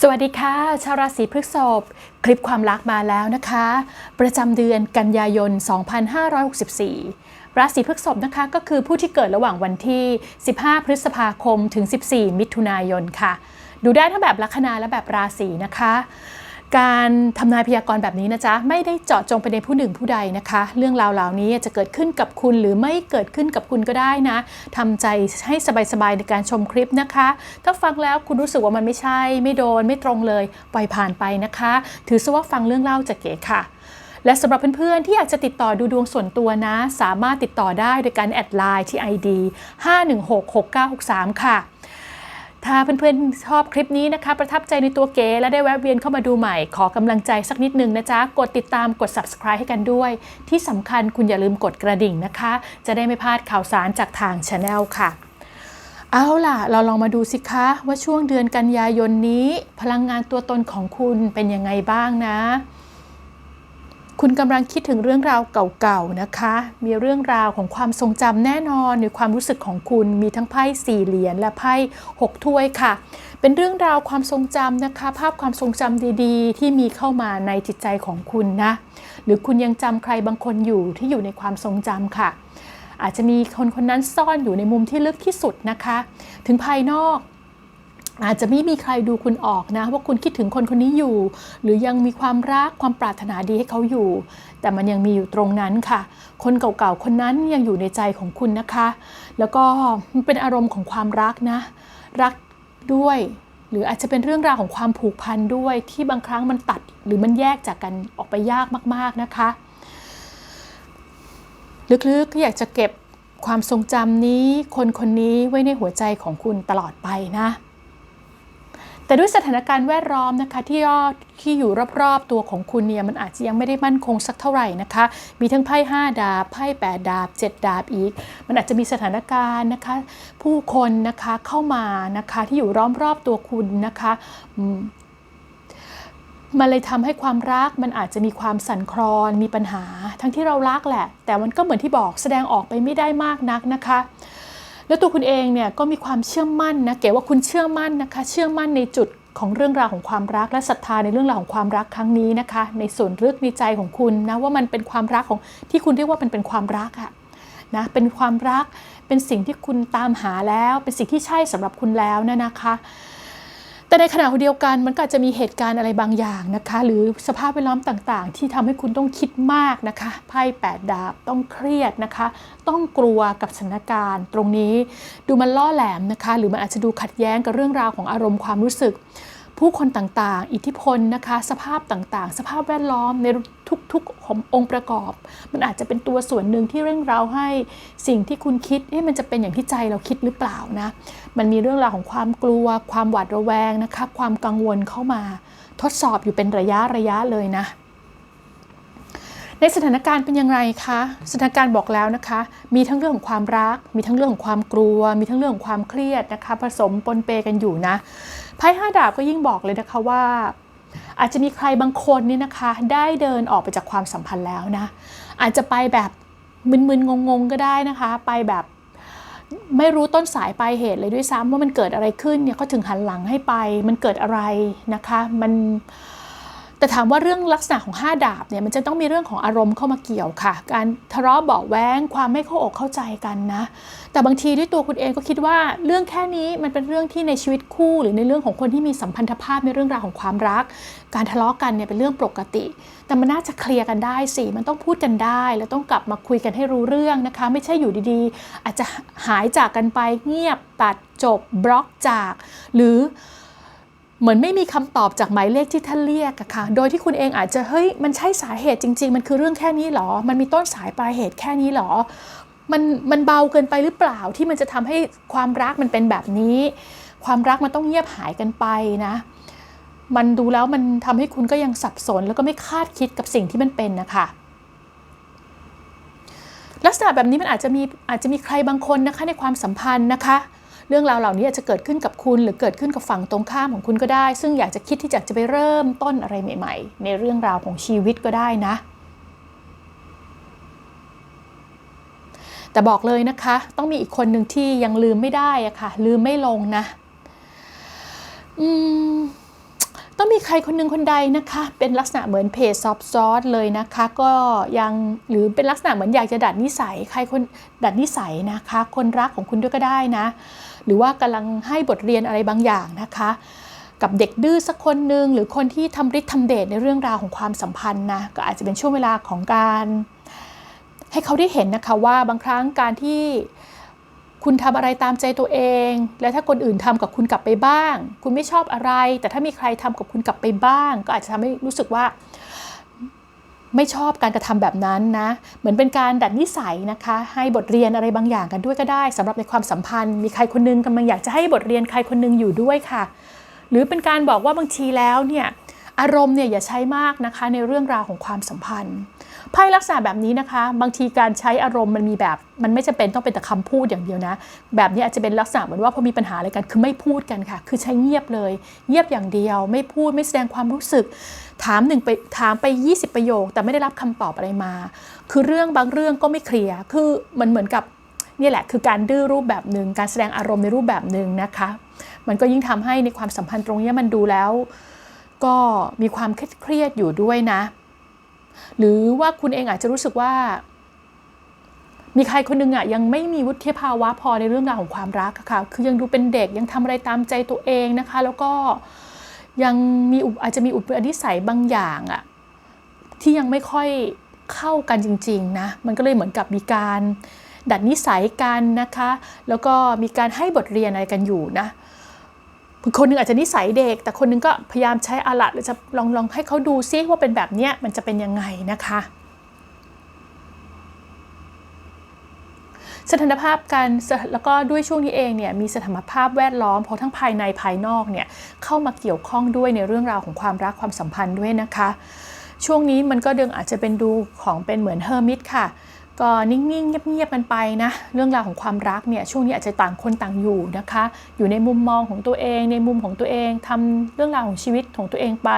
สวัสดีค่ะ ชาวราศีพฤษภคลิปความรักมาแล้วนะคะ ประจำเดือนกันยายน 2564 ราศีพฤษภนะคะก็คือผู้ที่เกิดระหว่างวันที่ 15 พฤษภาคมถึง 14 มิถุนายนค่ะ ดูได้ทั้งแบบลัคนาและแบบราศีนะคะ การทำนายพยากรณ์แบบนี้นะจ๊ะไม่ได้เจาะจงไปในผู้หนึ่งผู้ใดนะคะ เรื่องราวเหล่านี้จะเกิดขึ้นกับคุณหรือไม่เกิดขึ้นกับคุณก็ได้นะทำใจให้สบายๆในการชมคลิปนะคะ ถ้าฟังแล้วคุณรู้สึกว่ามันไม่ใช่ ไม่โดนไม่ตรงเลยปล่อยผ่านไปนะคะ ถือซะว่าฟังเรื่องเล่าจากเก๋ค่ะและสำหรับเพื่อนๆ ที่อยากจะติดต่อดูดวงส่วนตัวนะ สามารถติดต่อได้โดยการแอดไลน์ที่ ID 5166963 ค่ะ ถ้าเพื่อนๆชอบคลิปนี้นะคะ ประทับใจในตัวเก๋และได้แวะเวียนเข้ามาดูใหม่ ขอกำลังใจสักนิดนึงนะจ๊ะ กดติดตามกด subscribe ให้กันด้วย ที่สำคัญคุณอย่าลืมกดกระดิ่งนะคะ จะได้ไม่พลาดข่าวสารจากทาง Channel ค่ะ เอาล่ะ เราลองมาดูสิคะว่าช่วงเดือนกันยายนนี้ พลังงานตัวตนของคุณเป็นยังไงบ้างนะ คุณกำลังคิดถึงเรื่องราวเก่าๆนะคะ มีเรื่องราวของความทรงจำแน่นอนในความรู้สึกของคุณมีทั้งไพ่สี่เหรียญและไพ่หกถ้วยค่ะ เป็นเรื่องราวความทรงจำนะคะ ภาพความทรงจำดีๆ ที่มีเข้ามาในจิตใจของคุณนะ หรือคุณยังจำใครบางคนอยู่ที่อยู่ในความทรงจำค่ะ อาจจะมีคนคนนั้นซ่อนอยู่ในมุมที่ลึกที่สุดนะคะ ถึงภายนอก อาจจะไม่มีใครดูคุณออกนะว่าคุณคิดถึงคนคนนี้อยู่ หรือยังมีความรักความปรารถนาดีให้เขาอยู่ แต่มันยังมีอยู่ตรงนั้นค่ะ คนเก่าๆคนนั้นยังอยู่ในใจของคุณนะคะ แล้วก็มันเป็นอารมณ์ของความรักนะ รักด้วย หรืออาจจะเป็นเรื่องราวของความผูกพันด้วยที่บางครั้งมันตัดหรือมันแยกจากกันออกไปยากมากๆนะคะลึกๆก็อยากจะเก็บความทรงจำนี้คนคนนี้ไว้ในหัวใจของคุณตลอดไปนะ แต่ด้วยสถานการณ์แวดล้อมนะคะที่ยอดที่อยู่รอบๆตัวของคุณเนี่ยมันอาจจะยังไม่ได้มั่นคงสักเท่าไหร่นะคะ มีทั้งไพ่5ดาบไพ่8ดาบ 7 ดาบอีก มันอาจจะมีสถานการณ์นะคะ ผู้คนนะคะเข้ามานะคะที่อยู่ล้อมรอบตัวคุณนะคะมันเลยทำให้ความรักมันอาจจะมีความสั่นคลอนมีปัญหา ทั้งที่เรารักแหละ แต่มันก็เหมือนที่บอกแสดงออกไปไม่ได้มากนักนะคะ แล้วตัวคุณเองเนี่ยก็มีความเชื่อมั่นนะเก๋ว่าคุณเชื่อมั่นนะคะ เชื่อมั่นในจุดของเรื่องราวของความรักและศรัทธาในเรื่องราวของความรักครั้งนี้นะคะ ในส่วนลึกในใจของคุณนะว่ามันเป็นความรักของที่คุณเรียกว่ามันเป็นความรักอะนะเป็นความรักเป็นสิ่งที่คุณตามหาแล้ว เป็นสิ่งที่ใช่สำหรับคุณแล้วนะนะคะ แต่ในขณะเดียวกันมันก็อาจจะมีเหตุการณ์อะไรบางอย่างนะคะ หรือสภาพแวดล้อมต่างๆ ที่ทำให้คุณต้องคิดมากนะคะไพ่แปดดาบต้องเครียดนะคะ ต้องกลัวกับสถานการณ์ ตรงนี้ดูมันล่อแหลมนะคะ หรือมันอาจจะดูขัดแย้งกับเรื่องราวของอารมณ์ความรู้สึก ผู้คนต่างๆ อิทธิพลนะคะ สภาพต่างๆ สภาพแวดล้อมในทุกๆขององค์ประกอบ มันอาจจะเป็นตัวส่วนหนึ่งที่เร่งเร้าให้สิ่งที่คุณคิดเอ๊ะมันจะเป็นอย่างที่ใจเราคิดหรือเปล่านะ มันมีเรื่องราวของความกลัว ความหวาดระแวงนะคะ ความกังวลเข้ามา ทดสอบอยู่เป็นระยะระยะเลยนะ ในสถานการณ์เป็นยังไงคะ สถานการณ์บอกแล้วนะคะ มีทั้งเรื่องของความรัก มีทั้งเรื่องของความกลัว มีทั้งเรื่องของความเครียดนะคะ ผสมปนเปกันอยู่นะ ไพ่ห้าดาบก็ยิ่งบอกเลยนะคะว่า อาจจะมีใครบางคนนี่นะคะ ได้เดินออกไปจากความสัมพันธ์แล้วนะ อาจจะไปแบบมึนๆงงๆก็ได้นะคะ ไปแบบไม่รู้ต้นสายปลายเหตุเลยด้วยซ้ำว่ามันเกิดอะไรขึ้นเนี่ยเขาถึงหันหลังให้ไป มันเกิดอะไรนะคะ มัน แต่ถามว่าเรื่องลักษณะของ 5 ดาบเนี่ยมันจะต้องมีเรื่องของอารมณ์เข้ามาเกี่ยวค่ะ การทะเลาะเบาแวงความไม่เข้าอกเข้าใจกันนะ แต่บางทีด้วยตัวคุณเองก็คิดว่าเรื่องแค่นี้มันเป็นเรื่องที่ในชีวิตคู่หรือในเรื่องของคนที่มีสัมพันธภาพในเรื่องราวของความรัก การทะเลาะกันเนี่ยเป็นเรื่องปกติ แต่มันน่าจะเคลียร์กันได้สิมันต้องพูดกันได้ แล้วต้องกลับมาคุยกันให้รู้เรื่องนะคะ ไม่ใช่อยู่ดีๆ อาจจะหายจากกันไปเงียบตัดจบบล็อกจาก หรือ เหมือนไม่มีคำตอบจากหมายเลขที่ท่านเรียกอะค่ะ โดยที่คุณเองอาจจะเฮ้ยมันใช่สาเหตุจริง ๆ มันคือเรื่องแค่นี้หรอ มันมีต้นสายปลายเหตุแค่นี้หรอ มันมันเบาเกินไปหรือเปล่าที่มันจะทำให้ความรักมันเป็นแบบนี้ ความรักมันต้องเงียบหายกันไปนะ มันดูแล้วมันทำให้คุณก็ยังสับสนแล้วก็ไม่คาดคิดกับสิ่งที่มันเป็นนะคะลักษณะแบบนี้มันอาจจะมีอาจจะมีใครบางคนนะคะในความสัมพันธ์นะคะ เรื่องราวเหล่านี้อาจจะเกิดขึ้นกับคุณ หรือเกิดขึ้นกับฝั่งตรงข้ามของคุณก็ได้ ซึ่งอยากจะคิดที่อยากจะไปเริ่มต้นอะไรใหม่ ๆ ในเรื่องราวของชีวิตก็ได้นะแต่บอกเลยนะคะ ต้องมีอีกคนหนึ่งที่ยังลืมไม่ได้อะค่ะ ลืมไม่ลงนะอืมใครคนหนึ่งคนใดนะคะ เป็นลักษณะเหมือนเพจซอฟซอสเลยนะคะ ก็ยังหรือเป็นลักษณะเหมือนอยากจะดัดนิสัย ใครคนดัดนิสัยนะคะ คนรักของคุณด้วยก็ได้นะ หรือว่ากำลังให้บทเรียนอะไรบางอย่างนะคะ กับเด็กดื้อสักคนหนึ่งหรือคนที่ทำฤทธิ์ทำเดชในเรื่องราวของความสัมพันธ์นะก็อาจจะเป็นช่วงเวลาของการให้เขาได้เห็นนะคะว่าบางครั้งการที่คุณทำอะไรตามใจตัวเอง และถ้าคนอื่นทำกับคุณกลับไปบ้าง คุณไม่ชอบอะไร แต่ถ้ามีใครทำกับคุณกลับไปบ้าง ก็อาจจะทำให้รู้สึกว่า ไม่ชอบการกระทำแบบนั้นนะ เหมือนเป็นการดัดนิสัยนะคะ ให้บทเรียนอะไรบางอย่างกันด้วยก็ได้สำหรับในความสัมพันธ์ มีใครคนนึงกำลังอยากจะให้บทเรียนใครคนนึงอยู่ด้วยค่ะ หรือเป็นการบอกว่าบางทีแล้วเนี่ยอารมณ์เนี่ยอย่าใช้มากนะคะในเรื่องราวของความสัมพันธ์ ไพ่ลักษณะแบบนี้นะคะ บางทีการใช้อารมณ์มันมีแบบ มันไม่จำเป็นต้องเป็นแต่คำพูดอย่างเดียวนะ แบบนี้อาจจะเป็นลักษณะเหมือนว่าพอมีปัญหาอะไรกันคือไม่พูดกันค่ะ คือใช้เงียบเลย เงียบอย่างเดียว ไม่พูดไม่แสดงความรู้สึก ถามหนึ่งไปถามไป 20 ประโยค แต่ไม่ได้รับคำตอบอะไรมา คือเรื่องบางเรื่องก็ไม่เคลียร์คือมันเหมือนกับนี่แหละคือการดื้อรูปแบบหนึ่งการแสดงอารมณ์ในรูปแบบหนึ่งนะคะ มันก็ยิ่งทำให้ในความสัมพันธ์ตรงนี้มันดูแล้ว ก็มีความเครียดอยู่ด้วยนะ หรือว่าคุณเองอาจจะรู้สึกว่า มีใครคนนึงอะยังไม่มีวุฒิภาวะพอในเรื่องราวของความรักค่ะ คือยังดูเป็นเด็กยังทำอะไรตามใจตัวเองนะคะ แล้วก็ยังมีอาจจะมีอุปนิสัยบางอย่างอะที่ยังไม่ค่อยเข้ากันจริงๆนะ มันก็เลยเหมือนกับมีการดัดนิสัยกันนะคะ แล้วก็มีการให้บทเรียนอะไรกันอยู่นะ คนหนึงอาจจะนิสัยเด็ก แต่คนหนึงก็พยายามใช้อาละหรือจะลองลองให้เขาดูซิว่าเป็นแบบเนี้ยมันจะเป็นยังไงนะคะสถานภาพการแล้วก็ด้วยช่วงนี้เองเนี่ยมีสถานภาพแวดล้อมเพราะทั้งภายในภายนอกเนี่ยเข้ามาเกี่ยวข้องด้วยในเรื่องราวของความรักความสัมพันธ์ด้วยนะคะ ช่วงนี้มันก็เดึงอาจจะเป็นดูของเป็นเหมือนเฮอร์มิตค่ะ ก็นิ่งๆเงียบๆกันไปนะ เรื่องราวของความรักเนี่ยช่วงนี้อาจจะต่างคนต่างอยู่นะคะ อยู่ในมุมมองของตัวเอง ในมุมของตัวเองทำเรื่องราวของชีวิตของตัวเองไป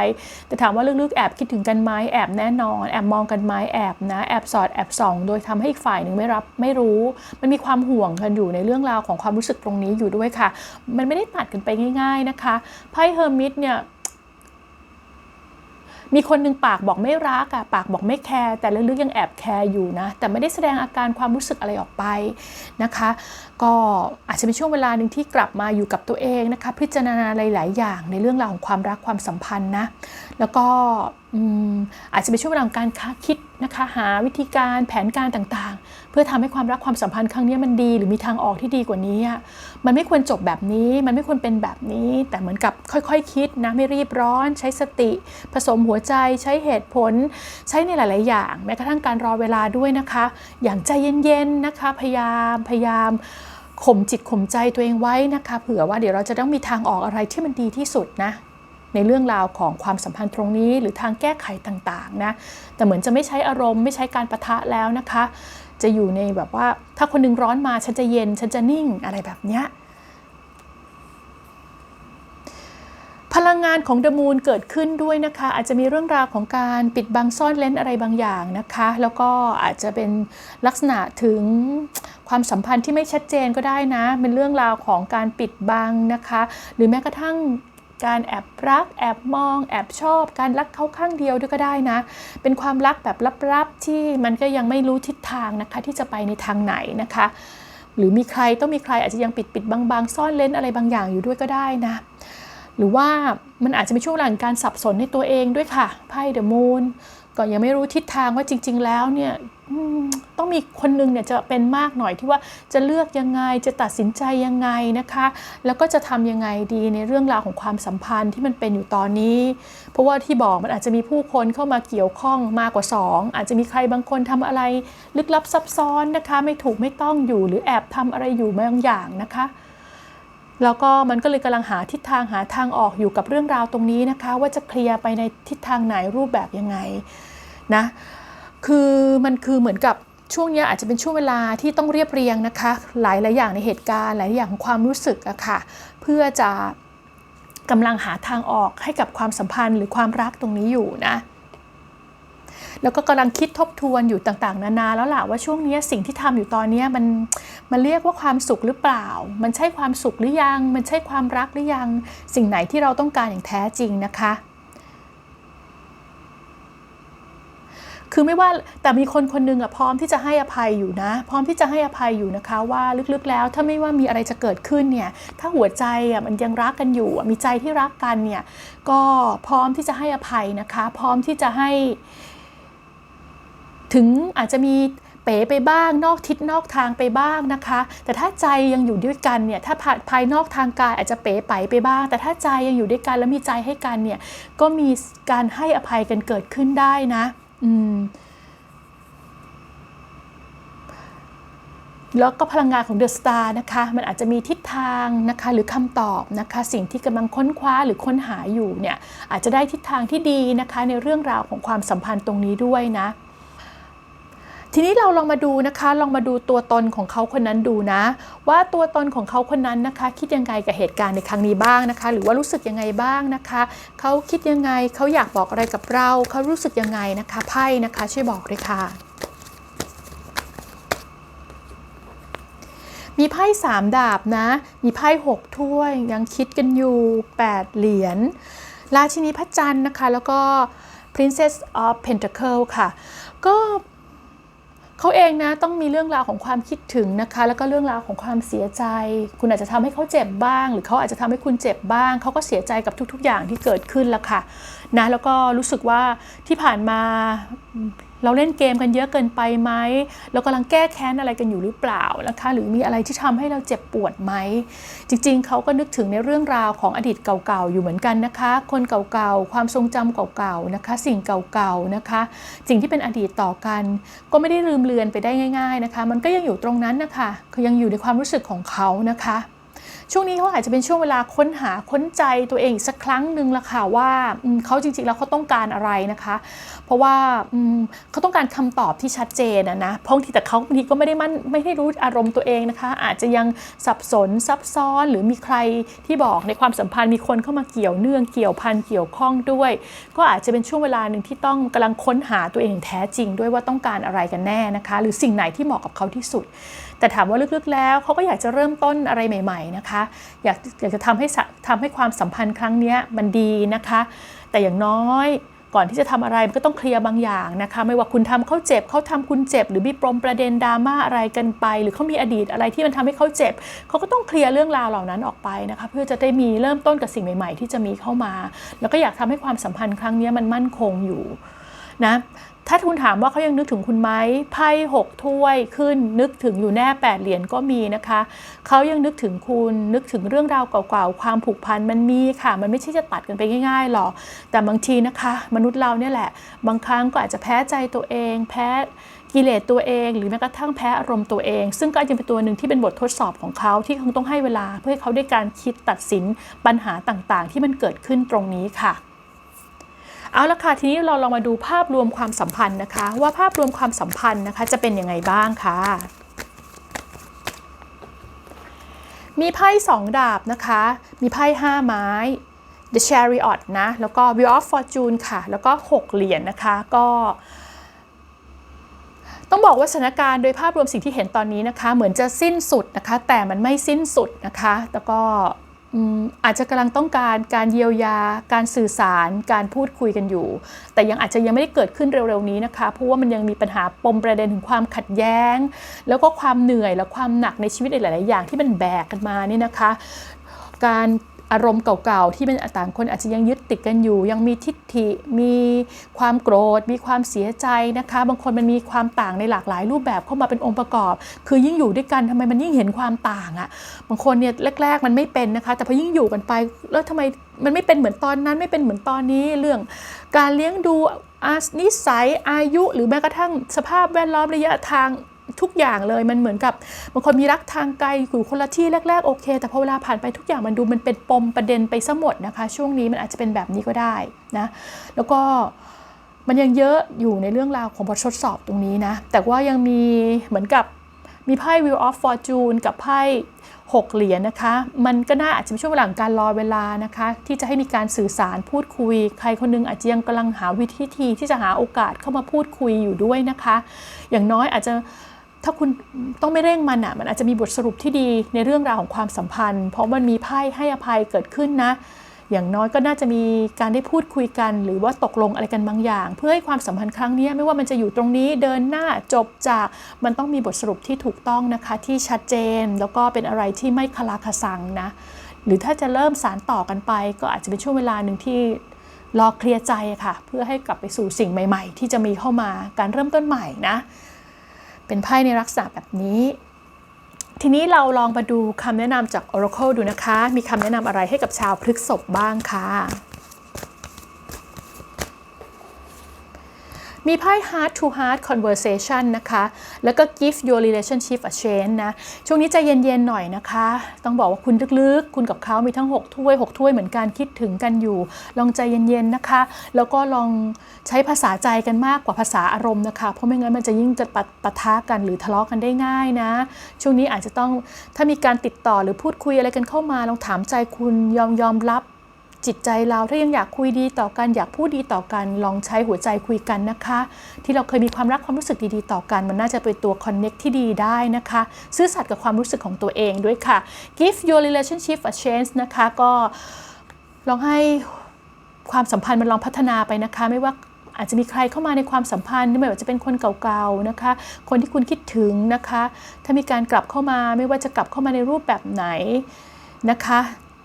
แต่ถามว่าลึกๆแอบคิดถึงกันไหมแอบแน่นอน แอบมองกันไหมแอบนะแอบสอดแอบส่อง โดยทำให้อีกฝ่ายหนึ่งไม่รับไม่รู้ มันมีความห่วงกันอยู่ในเรื่องราวของความรู้สึกตรงนี้อยู่ด้วยค่ะ มันไม่ได้ตัดกันไปง่าย ๆนะคะไพ่เฮอร์มิตเนี่ย มีคนหนึ่งปากบอกไม่รักอะปากบอกไม่แคร์แต่ลึกๆยังแอบแคร์อยู่นะแต่ไม่ได้แสดงอาการความรู้สึกอะไรออกไปนะคะ ก็อาจจะเป็นช่วงเวลาหนึ่งที่กลับมาอยู่กับตัวเองนะคะ พิจารณาหลาย ๆ อย่างในเรื่องราวของความรักความสัมพันธ์นะแล้วก็อาจจะเป็นช่วงเวลาของการคิดนะคะหาวิธีการแผนการต่างๆ เพื่อทำให้ความรักความสัมพันธ์ครั้งนี้มันดี หรือมีทางออกที่ดีกว่านี้ มันไม่ควรจบแบบนี้ มันไม่ควรเป็นแบบนี้ แต่เหมือนกับค่อยๆคคิดนะไม่รีบร้อน ใช้สติ ผสมหัวใจใช้เหตุผล ใช้ในหลาย ๆ อย่าง แม้กระทั่งการรอเวลาด้วยนะคะ อย่างใจเย็นๆนะคะพยายามพยายามข่มจิตข่มใจตัวเองไว้นะคะ เผื่อว่าเดี๋ยวเราจะต้องมีทางออกอะไรที่มันดีที่สุดนะ ในเรื่องราวของความสัมพันธ์ตรงนี้ หรือทางแก้ไขต่างๆนะแต่เหมือนจะไม่ใช้อารมณ์ไม่ใช้การประทะแล้วนะคะ จะอยู่ในแบบว่าถ้าคนนึงร้อนมาฉันจะเย็นฉันจะนิ่งอะไรแบบเนี้ยพลังงานของเดมูนเกิดขึ้นด้วยนะคะ อาจจะมีเรื่องราวของการปิดบังซ่อนเลนอะไรบางอย่างนะคะ แล้วก็อาจจะเป็นลักษณะถึงความสัมพันธ์ที่ไม่ชัดเจนก็ได้นะ เป็นเรื่องราวของการปิดบังนะคะ หรือแม้กระทั่ง การแอบรัก แอบมอง แอบชอบ การรักเขาข้างเดียวด้วยก็ได้นะ เป็นความรักแบบลับๆที่มันก็ยังไม่รู้ทิศทางนะคะ ที่จะไปในทางไหนนะคะ หรือมีใครต้องมีใครอาจจะยังปิดปิดบางๆ ซ่อนเลนอะไรบางอย่างอยู่ด้วยก็ได้นะหรือว่ามันอาจจะมีช่วงหลังการสับสนในตัวเองด้วยค่ะไพ่เดอะมูน ก็ยังไม่รู้ทิศทางว่าจริง ๆ แล้วเนี่ยต้องมีคนนึงเนี่ยจะเป็นมากหน่อยที่ว่าจะเลือกยังไงจะตัดสินใจยังไงนะคะ แล้วก็จะทำยังไงดีในเรื่องราวของความสัมพันธ์ที่มันเป็นอยู่ตอนนี้ เพราะว่าที่บอกมันอาจจะมีผู้คนเข้ามาเกี่ยวข้องมากกว่า 2 อาจจะมีใครบางคนทำอะไรลึกลับซับซ้อนนะคะ ไม่ถูกไม่ต้องอยู่หรือแอบทำอะไรอยู่บางอย่างนะคะ แล้วก็มันก็เลยกำลังหาทิศทางหาทางออกอยู่กับเรื่องราวตรงนี้นะคะ ว่าจะเคลียร์ไปในทิศทางไหนรูปแบบยังไงนะคือมันคือเหมือนกับช่วงนี้อาจจะเป็นช่วงเวลาที่ต้องเรียบเรียงนะคะ หลายหลายอย่างในเหตุการณ์หลายอย่างของความรู้สึกอะค่ะเพื่อจะกำลังหาทางออกให้กับความสัมพันธ์หรือความรักตรงนี้อยู่นะ แล้วก็กำลังคิดทบทวนอยู่ต่างๆ นานาแล้วล่ะว่าช่วงนี้สิ่งที่ทำอยู่ตอนนี้มันมันเรียกว่าความสุขหรือเปล่า มันใช่ความสุขหรือยัง มันใช่ความรักหรือยัง สิ่งไหนที่เราต้องการอย่างแท้จริงนะคะคือไม่ว่าแต่มีคนคนหนึ่งอะพร้อมที่จะให้อภัยอยู่นะ พร้อมที่จะให้อภัยอยู่นะคะว่าลึกๆแล้วถ้าไม่ว่ามีอะไรจะเกิดขึ้นเนี่ยถ้าหัวใจอะมันยังรักกันอยู่มีใจที่รักกันเนี่ยก็พร้อมที่จะให้อภัยนะคะ พร้อมที่จะให้ ถึงอาจจะมีเป๋ไปบ้างนอกทิศนอกทางไปบ้างนะคะ แต่ถ้าใจยังอยู่ด้วยกันเนี่ยถ้าภายภายนอกทางกายอาจจะเป๋ไปไปบ้าง แต่ถ้าใจยังอยู่ด้วยกันแล้วมีใจให้กันเนี่ยก็มีการให้อภัยกันเกิดขึ้นได้นะอืมแล้วก็พลังงานของเดอะสตาร์นะคะ มันอาจจะมีทิศทางนะคะ หรือคำตอบนะคะ สิ่งที่กำลังค้นคว้าหรือค้นหาอยู่เนี่ย อาจจะได้ทิศทางที่ดีนะคะ ในเรื่องราวของความสัมพันธ์ตรงนี้ด้วยนะ ทีนี้เราลองมาดูนะคะ ลองมาดูตัวตนของเขาคนนั้นดูนะ ว่าตัวตนของเขาคนนั้นนะคะ คิดยังไงกับเหตุการณ์ในครั้งนี้บ้างนะคะ หรือว่ารู้สึกยังไงบ้างนะคะเขาคิดยังไงเขาอยากบอกอะไรกับเราเขารู้สึกยังไงนะคะไพ่นะคะช่วยบอกเลยค่ะมีไพ่สามดาบนะ มีไพ่หกถ้วย ยังคิดกันอยู่แปดเหรียญ ราชินีพระจันทร์นะคะ แล้วก็ Princess of Pentacle ค่ะ ก็ เขาเองนะต้องมีเรื่องราวของความคิดถึงนะคะ แล้วก็เรื่องราวของความเสียใจ คุณอาจจะทำให้เขาเจ็บบ้าง หรือเขาอาจจะทำให้คุณเจ็บบ้าง เขาก็เสียใจกับทุก ๆ อย่างที่เกิดขึ้นละค่ะนะแล้วก็รู้สึกว่าที่ผ่านมา เราเล่นเกมกันเยอะเกินไปไหมเรากำลังแก้แค้นอะไรกันอยู่หรือเปล่านะคะหรือมีอะไรที่ทำให้เราเจ็บปวดไหม จริงๆ เขาก็นึกถึงในเรื่องราวของอดีตเก่าๆอยู่เหมือนกันนะคะ คนเก่าๆ ความทรงจำเก่าๆนะคะ สิ่งเก่าๆนะคะ สิ่งที่เป็นอดีตต่อกัน ก็ไม่ได้ลืมเลือนไปได้ง่าย ๆนะคะ มันก็ยังอยู่ตรงนั้นนะคะคือยังอยู่ในความรู้สึกของเขานะคะช่วงนี้เขาอาจจะเป็นช่วงเวลาค้นหาค้นใจตัวเองอีกสักครั้งหนึ่งละค่ะว่าเขาจริงๆแล้วเขาต้องการอะไรนะคะ เพราะว่าเขาต้องการคำตอบที่ชัดเจนนะเพราะบางทีแต่เขาบางทีก็ไม่ได้มั่นไม่ได้รู้อารมณ์ตัวเองนะคะ อาจจะยังสับสนซับซ้อนหรือมีใครที่บอกในความสัมพันธ์มีคนเข้ามาเกี่ยวเนื่องเกี่ยวพันเกี่ยวข้องด้วย ก็อาจจะเป็นช่วงเวลาหนึ่งที่ต้องกำลังค้นหาตัวเองแท้จริงด้วยว่าต้องการอะไรกันแน่นะคะ หรือสิ่งไหนที่เหมาะกับเขาที่สุด แต่ถามว่าลึกๆแล้วเขาก็อยากจะเริ่มต้นอะไรใหม่ ๆนะคะอยากอยากจะทำให้ทำให้ความสัมพันธ์ครั้งนี้มันดีนะคะ แต่อย่างน้อยก่อนที่จะทำอะไรมันก็ต้องเคลียร์บางอย่างนะคะ ไม่ว่าคุณทำเขาเจ็บเขาทำคุณเจ็บ หรือมีปมประเด็นดราม่าอะไรกันไป หรือเขามีอดีตอะไรที่มันทำให้เขาเจ็บเขาก็ต้องเคลียร์เรื่องราวเหล่านั้นออกไปนะคะ เพื่อจะได้มีเริ่มต้นกับสิ่งใหม่ ๆ ที่จะมีเข้ามา แล้วก็อยากทำให้ความสัมพันธ์ครั้งนี้มันมั่นคงอยู่นะ ถ้าคุณถามว่าเขายังนึกถึงคุณไหมไพ่หกถ้วยขึ้นนึกถึงอยู่แน่แปดเหรียญก็มีนะคะเขายังนึกถึงคุณนึกถึงเรื่องราวเก่าๆความผูกพันมันมีค่ะ มันไม่ใช่จะตัดกันไปง่ายๆหรอกแต่บางทีนะคะ มนุษย์เราเนี่ยแหละ บางครั้งก็อาจจะแพ้ใจตัวเอง แพ้กิเลสตัวเอง หรือแม้กระทั่งแพ้อารมณ์ตัวเอง ซึ่งก็ยังเป็นตัวหนึ่งที่เป็นบททดสอบของเขาที่คงต้องให้เวลาเพื่อให้เขาได้การคิดตัดสินปัญหาต่างๆ ที่มันเกิดขึ้นตรงนี้ค่ะ เอาละค่ะทีนี้เราลองมาดูภาพรวมความสัมพันธ์นะคะ ว่าภาพรวมความสัมพันธ์นะคะจะเป็นยังไงบ้างค่ะมีไพ่สองดาบนะคะ มีไพ่ห้าไม้ The Chariot นะ แล้วก็ Wheel of Fortune ค่ะ แล้วก็ 6 เหรียญนนะคะ ก็ ต้องบอกว่าสถานการณ์โดยภาพรวมสิ่งที่เห็นตอนนี้นะคะ เหมือนจะสิ้นสุดนะคะ แต่มันไม่สิ้นสุดนะคะ แล้วก็ อาจจะกำลังต้องการการเยียวยา การสื่อสาร การพูดคุยกันอยู่ แต่ยังอาจจะยังไม่ได้เกิดขึ้นเร็วๆนี้นะคะ เพราะว่ามันยังมีปัญหาปมประเด็นถึงความขัดแย้ง แล้วก็ความเหนื่อยและความหนักในชีวิตหลายๆอย่างที่มันแบกกันมานี่นะคะ การ อารมณ์เก่าๆ ที่เป็นต่างคนอาจจะยังยึดติดกันอยู่ ยังมีทิฏฐิ มีความโกรธ มีความเสียใจนะคะ บางคนมันมีความต่างในหลากหลายรูปแบบเข้ามาเป็นองค์ประกอบ คือยิ่งอยู่ด้วยกันทำไมมันยิ่งเห็นความต่างอะ่ะบางคนเนี่ยแรก ๆ มันไม่เป็นนะคะ แต่พอยิ่งอยู่กันไปแล้วทำไมมันไม่เป็นเหมือนตอนนั้นไม่เป็นเหมือนตอนนี้เรื่อง การเลี้ยงดูอานิสัยอายุหรือแม้กระทั่งสภาพแวดล้อมระยะทาง ทุกอย่างเลยมันเหมือนกับบางคนมีรักทางไกลอยู่คนละที่แรกๆโอเค แต่พอเวลาผ่านไปทุกอย่างมันดูมันเป็นปมประเด็นไปซะหมดนะคะ ช่วงนี้มันอาจจะเป็นแบบนี้ก็ได้นะแล้วก็มันยังเยอะอยู่ในเรื่องราวของบททดสอบตรงนี้นะ แต่ว่ายังมีเหมือนกับมีไพ่ Wheel of Fortune กับไพ่6เหรียญนะคะ มันก็น่าอาจจะเป็นช่วงเวลาการรอเวลานะคะ ที่จะให้มีการสื่อสารพูดคุย ใครคนนึงอาจจะยังกำลังหาวิธีที่จะหาโอกาสเข้ามาพูดคุยอยู่ด้วยนะคะ อย่างน้อยอาจจะ ถ้าคุณต้องไม่เร่งมันอะมันอาจจะมีบทสรุปที่ดีในเรื่องราวของความสัมพันธ์ เพราะมันมีไพ่ให้อภัยเกิดขึ้นนะ อย่างน้อยก็น่าจะมีการได้พูดคุยกัน หรือว่าตกลงอะไรกันบางอย่าง เพื่อให้ความสัมพันธ์ครั้งนี้ไม่ว่ามันจะอยู่ตรงนี้เดินหน้าจบจากมันต้องมีบทสรุปที่ถูกต้องนะคะ ที่ชัดเจนแล้วก็เป็นอะไรที่ไม่คลาคสังนะหรือถ้าจะเริ่มสารต่อกันไป ก็อาจจะเป็นช่วงเวลาหนึ่งที่รอเคลียร์ใจค่ะ เพื่อให้กลับไปสู่สิ่งใหม่ ๆ ที่จะมีเข้ามาการเริ่มต้นใหม่นะ เป็นไพ่ในลักษณะแบบนี้ ทีนี้เราลองมาดูคำแนะนำจาก Oracle ดูนะคะ มีคำแนะนำอะไรให้กับชาวพฤกษบบ้างค่ะ มีไพ่ heart to heart conversation นะคะ แล้วก็ give your relationship a chance นะ ช่วงนี้ใจเย็นๆหน่อยนะคะ ต้องบอกว่าคุณลึกๆ คุณกับเขามีทั้ง 6 ถ้วย 6 ถ้วยเหมือนกันคิดถึงกันอยู่ ลองใจเย็นๆนะคะ แล้วก็ลองใช้ภาษาใจกันมากกว่าภาษาอารมณ์นะคะ เพราะไม่งั้นมันจะยิ่งจะปะปะทะกันหรือทะเลาะกันได้ง่ายนะ ช่วงนี้อาจจะต้องถ้ามีการติดต่อหรือพูดคุยอะไรกันเข้ามาลองถามใจคุณยอมยอมรับ จิตใจเราถ้ายังอยากคุยดีต่อกันอยากพูดดีต่อกันลองใช้หัวใจคุยกันนะคะ ที่เราเคยมีความรักความรู้สึกดีๆต่อกัน มันน่าจะเป็นตัวคอนเน็กที่ดีได้นะคะ ซื่อสัตย์กับความรู้สึกของตัวเองด้วยค่ะ give your relationship a chance นะคะก็ลองให้ความสัมพันธ์มันลองพัฒนาไปนะคะ ไม่ว่าอาจจะมีใครเข้ามาในความสัมพันธ์ไม่ว่าจะเป็นคนเก่าๆนะคะ คนที่คุณคิดถึงนะคะ ถ้ามีการกลับเข้ามาไม่ว่าจะกลับเข้ามาในรูปแบบไหนนะคะ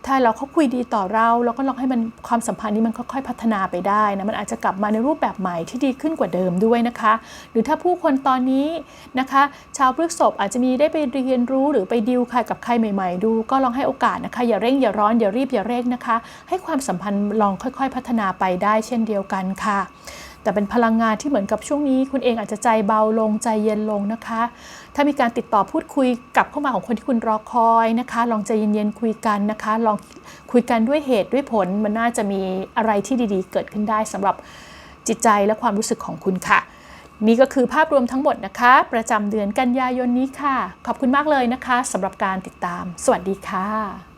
ถ้าเราเขาคุยดีต่อเรา เราก็ลองให้มันความสัมพันธ์นี้มันค่อยๆพัฒนาไปได้นะมันอาจจะกลับมาในรูปแบบใหม่ที่ดีขึ้นกว่าเดิมด้วยนะคะ หรือถ้าผู้คนตอนนี้นะคะ ชาวพฤกษบอาจจะมีได้ไปเรียนรู้หรือไปดิวค่ะกับใครใหม่ ๆ ดู ก็ลองให้โอกาสนะคะ อย่าเร่งอย่าร้อนอย่ารีบอย่าเร่งนะคะ ให้ความสัมพันธ์ลองค่อย ๆ พัฒนาไปได้เช่นเดียวกันค่ะ แต่เป็นพลังงานที่เหมือนกับช่วงนี้คุณเองอาจจะใจเบาลงใจเย็นลงนะคะ ถ้ามีการติดต่อพูดคุยกับเข้ามาของคนที่คุณรอคอยนะคะ ลองใจเย็นๆคุยกันนะคะ ลองคุยกันด้วยเหตุด้วยผล มันน่าจะมีอะไรที่ดีๆ เกิดขึ้นได้สำหรับจิตใจและความรู้สึกของคุณค่ะนี่ก็คือภาพรวมทั้งหมดนะคะ ประจำเดือนกันยายนนี้ค่ะ ขอบคุณมากเลยนะคะสำหรับการติดตาม สวัสดีค่ะ